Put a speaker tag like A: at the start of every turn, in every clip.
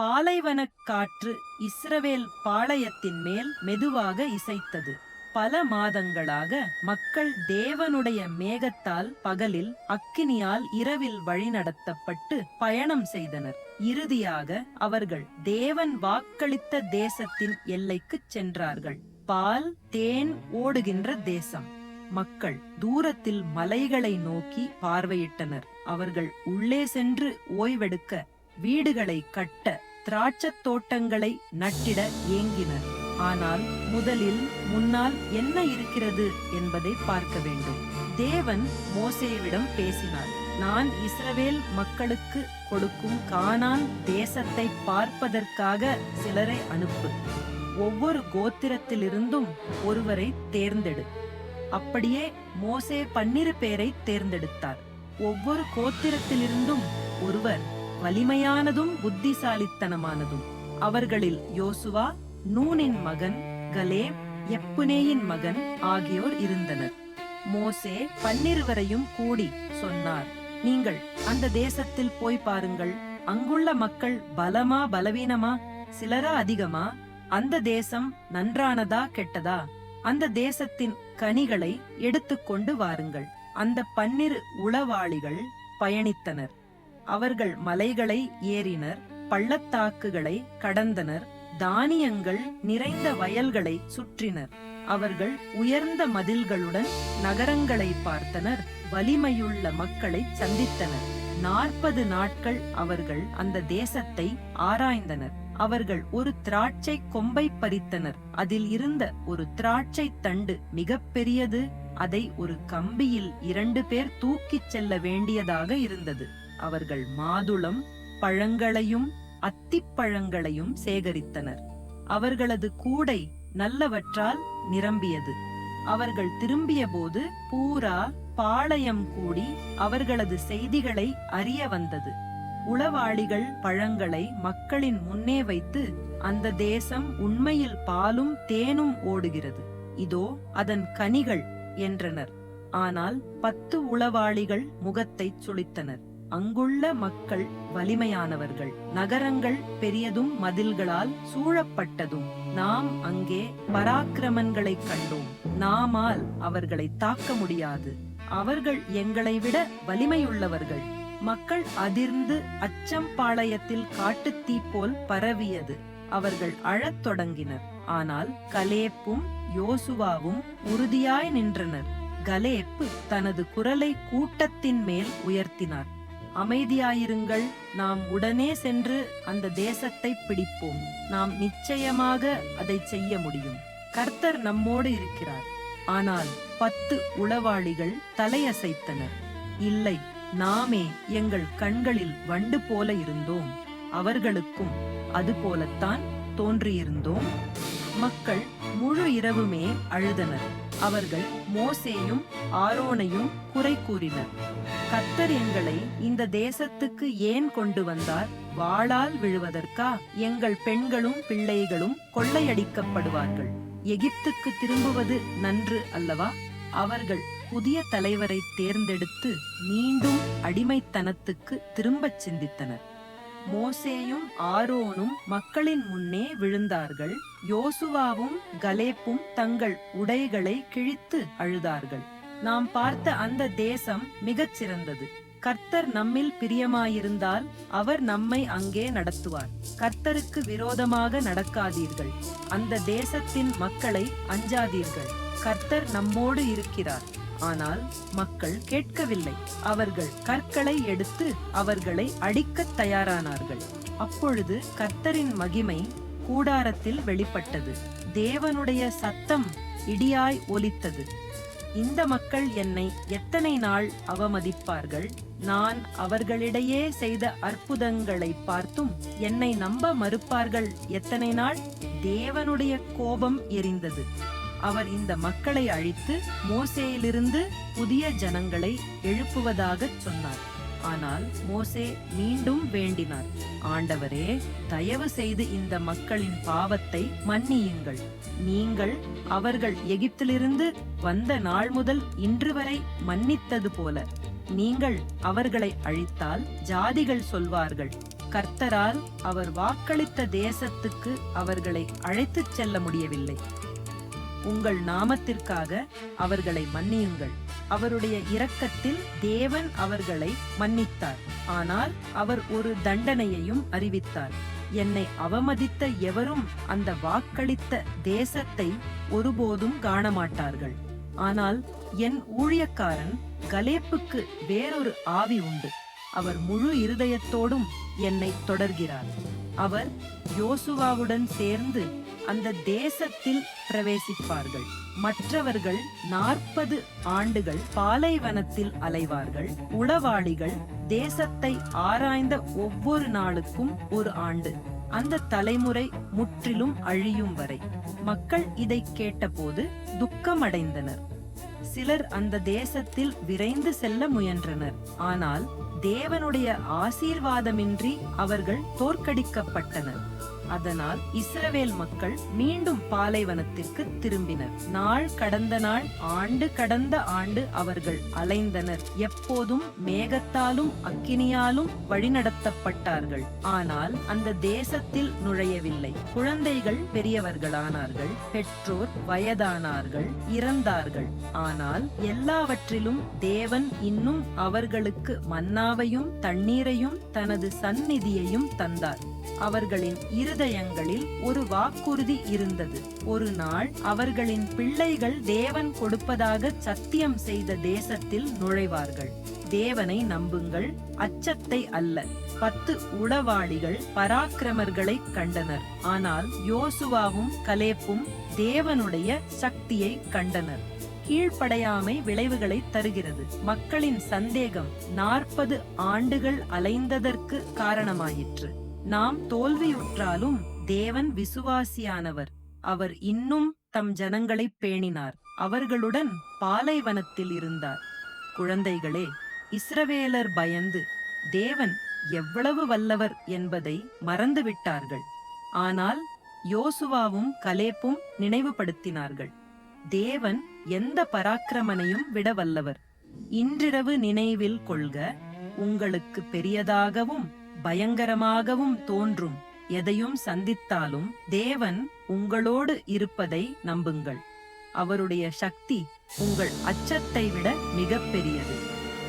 A: பாலைவனக் காற்று இஸ்ரவேல் பாளையத்தின் மேல் மெதுவாக இசைத்தது. பல மாதங்களாக மக்கள் தேவனுடைய மேகத்தால் பகலில் அக்கினியால் இரவில் வழிநடத்தப்பட்டு பயணம் செய்தனர். இறுதியாக அவர்கள் தேவன் வாக்களித்த தேசத்தின் எல்லைக்குச் சென்றார்கள். பால் தேன் ஓடுகின்ற தேசம். மக்கள் தூரத்தில் மலைகளை நோக்கி பார்வையிட்டனர். அவர்கள் உள்ளே சென்று ஓய்வெடுக்க வீடுகளை கட்ட திராட்சத் தோட்டங்களை நட்டிட ஏங்கினர். ஆனால் முதலில் முன்னால் என்ன இருக்கிறது என்பதை பார்க்க வேண்டும். தேவன் மோசேவிடம் பேசினார் நான் இஸ்ரவேல் மக்களுக்கு கொடுக்கும் கானான் தேசத்தை பார்ப்பதற்காக சிலரை அனுப்பு. ஒவ்வொரு கோத்திரத்திலிருந்தும் ஒருவரை தேர்ந்தெடு. அப்படியே மோசே பன்னிரு பேரை தேர்ந்தெடுத்தார். ஒவ்வொரு கோத்திரத்திலிருந்தும் ஒருவர் வலிமையானதும் புத்திசாலித்தனமானதும். அவர்களில் யோசுவா நூனின் மகன் கலேப் எப்புனேயின் மகன் ஆகியோர் இருந்தனர். மோசே பன்னிருவரையும் கூடி சொன்னார் நீங்கள் அந்த தேசத்தில் போய் பாருங்கள். அங்குள்ள மக்கள் பலமா பலவீனமா? சிலரா அதிகமா? அந்த தேசம் நன்றானதா கெட்டதா? அந்த தேசத்தின் கனிகளை எடுத்துக்கொண்டு வாருங்கள். அந்த பன்னிரு உளவாளிகள் பயணித்தனர். அவர்கள் மலைகளை ஏறினர் பள்ளத்தாக்குகளை கடந்தனர் தானியங்கள் நிறைந்த வயல்களை சுற்றினர். அவர்கள் உயர்ந்த மதில்களுடன் நகரங்களை பார்த்தனர் வலிமையுள்ள மக்களை சந்தித்தனர். நாற்பது நாட்கள் அவர்கள் அந்த தேசத்தை ஆராய்ந்தனர். அவர்கள் ஒரு திராட்சை கொம்பை பறித்தனர். அதில் இருந்த ஒரு திராட்சை தண்டு மிக பெரியது அதை ஒரு கம்பியில் இரண்டு பேர் தூக்கிச் செல்ல வேண்டியதாக இருந்தது. அவர்கள் மாதுளம் பழங்களையும் அத்திப்பழங்களையும் சேகரித்தனர். அவர்களது கூடை நல்லவற்றால் நிரம்பியது. அவர்கள் திரும்பிய போது பூரா பாளையம் கூடி அவர்களது செய்திகளை அறிய வந்தது. உளவாளிகள் பழங்களை மக்களின் முன்னே வைத்து அந்த தேசம் உண்மையில் பாலும் தேனும் ஓடுகிறது. இதோ அதன் கனிகள் என்றனர். ஆனால் பத்து உளவாளிகள் முகத்தைச் சுளித்தனர். அங்குள்ள மக்கள் வலிமையானவர்கள். நகரங்கள் பெரியதும் மதில்களால் சூழப்பட்டதும். நாம் அங்கே பராக்கிரமன்களை கண்டோம். நாமால் அவர்களை தாக்க முடியாது. அவர்கள் எங்களை விட வலிமையுள்ளவர்கள். மக்கள் அதிர்ந்து அச்சம்பாளையத்தில் காட்டுத்தீ போல் பரவியது. அவர்கள் அழத் தொடங்கினர். ஆனால் கலேப்பும் யோசுவாவும் உறுதியாய் நின்றனர். கலேப்பு தனது குரலை கூட்டத்தின் மேல் உயர்த்தினார். அமைதியாயிருங்கள். நாம் உடனே சென்று அந்த தேசத்தை பிடிப்போம். நாம் நிச்சயமாக அதை செய்ய முடியும். கர்த்தர் நம்மோடு இருக்கிறார். ஆனால் பத்து உளவாளிகள் தலையசைத்தனர். இல்லை நாமே எங்கள் கண்களில் வண்டு போல இருந்தோம். அவர்களுக்கும் அது போலத்தான் தோன்றியிருந்தோம். மக்கள் முழு இரவுமே அழுதனர். அவர்கள் மோசேயும் ஆரோனையும் குறை கூறினர். கத்தர் எங்களை இந்த தேசத்துக்கு ஏன் கொண்டு வந்தார்? வாளால் விழுவதற்கா? எங்கள் பெண்களும் பிள்ளைகளும் கொள்ளையடிக்கப்படுவார்கள். எகிப்துக்கு திரும்புவது நன்று அல்லவா? அவர்கள் புதிய தலைவரை தேர்ந்தெடுத்து மீண்டும் அடிமைத்தனத்துக்கு திரும்பச் சிந்தித்தனர். மோசேயும் ஆரோனும் மக்களின் முன்னே விழுந்தார்கள். யோசுவாவும் கலேப்பும் தங்கள் உடைகளை கிழித்து அழுதார்கள். நாம் பார்த்த அந்த தேசம் மிகச் சிறந்தது. கர்த்தர் நம்மில் பிரியமாயிருந்தால் அவர் நம்மை அங்கே நடத்துவார். கர்த்தருக்கு விரோதமாக நடக்காதீர்கள். அந்த தேசத்தின் மக்களை அஞ்சாதீர்கள். கர்த்தர் நம்மோடு இருக்கிறார். ஆனால் மக்கள் கேட்கவில்லை. அவர்கள் கற்களை எடுத்து அவர்களை அடிக்கத் தயாரானார்கள். அப்பொழுது கர்த்தரின் மகிமை கூடாரத்தில் வெளிப்பட்டது. தேவனுடைய சத்தம் இடியாய் ஒலித்தது. இந்த மக்கள் என்னை எத்தனை நாள் அவமதிப்பார்கள்? நான் அவர்களிடையே செய்த அற்புதங்களை பார்த்தும் என்னை நம்ப மறுப்பார்கள் எத்தனை நாள்? தேவனுடைய கோபம் எரிந்தது. அவர் இந்த மக்களை அழித்து மோசேயிலிருந்து புதிய ஜனங்களை எழுப்புவதாகச் சொன்னார். ஆனால் மோசே மீண்டும் வேண்டினார். ஆண்டவரே தயவு செய்து இந்த மக்களின் பாவத்தை மன்னியுங்கள். நீங்கள் அவர்கள் எகிப்திலிருந்து வந்த நாள் முதல் இன்று வரை மன்னித்தது போல. நீங்கள் அவர்களை அழித்தால் ஜாதிகள் சொல்வார்கள். கர்த்தரால் அவர் வாக்களித்த தேசத்துக்கு அவர்களை அழைத்துச் செல்ல முடியவில்லை. உங்கள் நாமத்திற்காக அவர்களை மன்னியுங்கள். அவருடைய இரக்கத்தில் தேவன் அவர்களை மன்னித்தார். ஆனால் அவர் ஒரு தண்டனையையும் அறிவித்தார். என்னை அவமதித்த எவரும் அந்த வாக்களித்த தேசத்தை ஒருபோதும் காணமாட்டார்கள். ஆனால் என் ஊழியக்காரன் கலேப்புக்கு வேறொரு ஆவி உண்டு. அவர் முழு இருதயத்தோடும் என்னை தொடர்கிறார். அவர் யோசுவாவுடன் சேர்ந்து அந்த தேசத்தில் பிரவேசிப்பார்கள். மற்றவர்கள் நாற்பது ஆண்டுகள் பாலைவனத்தில் அலைவார்கள். உளவாளிகள் தேசத்தை ஆராய்ந்த ஒவ்வொரு நாளுக்கும் ஒரு ஆண்டு. அந்த தலைமுறை முற்றிலும் அழியும் வரை. மக்கள் இதை கேட்டபோது துக்கமடைந்தனர். சிலர் அந்த தேசத்தில் விரைந்து செல்ல முயன்றனர். ஆனால் தேவனுடைய ஆசீர்வாதமின்றி அவர்கள் தோற்கடிக்கப்பட்டனர். அதனால் இஸ்ரவேல் மக்கள் மீண்டும் பாலைவனத்திற்கு திரும்பினர். நாள் கடந்த நாள் ஆண்டு கடந்த ஆண்டு அவர்கள் அலைந்தனர். எப்போதும் மேகத்தாலும் அக்கினியாலும் வழிநடத்தப்பட்டார்கள். ஆனால் அந்த தேசத்தில் நுழையவில்லை. குழந்தைகள் பெரியவர்களானார்கள். பெற்றோர் வயதானார்கள். இறந்தார்கள். ஆனால் எல்லாவற்றிலும் தேவன் இன்னும் அவர்களுக்கு மன்னாவையும் தண்ணீரையும் தனது சந்நிதியையும் தந்தார். அவர்களின் இரு இருதயங்களில் ஒரு வாக்குறுதி இருந்தது. ஒரு நாள் அவர்களின் பிள்ளைகள் தேவன் கொடுப்பதாக சத்தியம் செய்த தேசத்தில் நுழைவார்கள். தேவனை நம்புங்கள் அச்சத்தை அல்ல. பத்து உளவாளிகள் பராக்கிரமர்களை கண்டனர். ஆனால் யோசுவாவும் கலேப்பும் தேவனுடைய சக்தியை கண்டனர். கீழ்ப்படையாமை விளைவுகளை தருகிறது. மக்களின் சந்தேகம் நாற்பது ஆண்டுகள் அலைந்ததற்கு காரணமாயிற்று. நாம் தோல்வியுற்றாலும் தேவன் விசுவாசியானவர். அவர் இன்னும் தம் ஜனங்களை பேணினார். அவர்களுடன் பாலைவனத்தில் இருந்தார். குழந்தைகளே இஸ்ரவேலர் பயந்து தேவன் எவ்வளவு வல்லவர் என்பதை மறந்துவிட்டார்கள். ஆனால் யோசுவாவும் கலேப்பும் நினைவுபடுத்தினார்கள். தேவன் எந்த பராக்கிரமனையும் விட வல்லவர். இன்றிரவு நினைவில் கொள்க உங்களுக்கு பெரியதாகவும் பயங்கரமாகவும் தோன்றும். எதையும் சந்தித்தாலும் தேவன் உங்களோடு இருப்பதை நம்புங்கள். அவருடைய சக்தி உங்கள் அச்சத்தை விட மிக பெரியது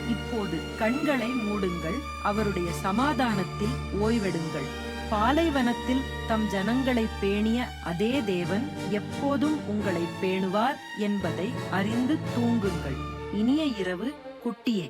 A: இப்போது கண்களை மூடுங்கள் அவருடைய சமாதானத்தில் ஓய்வெடுங்கள். பாலைவனத்தில் தம் ஜனங்களை பேணிய அதே தேவன் எப்போதும் உங்களை பேணுவார் என்பதை அறிந்து தூங்குங்கள். இனிய இரவு குட்டியே.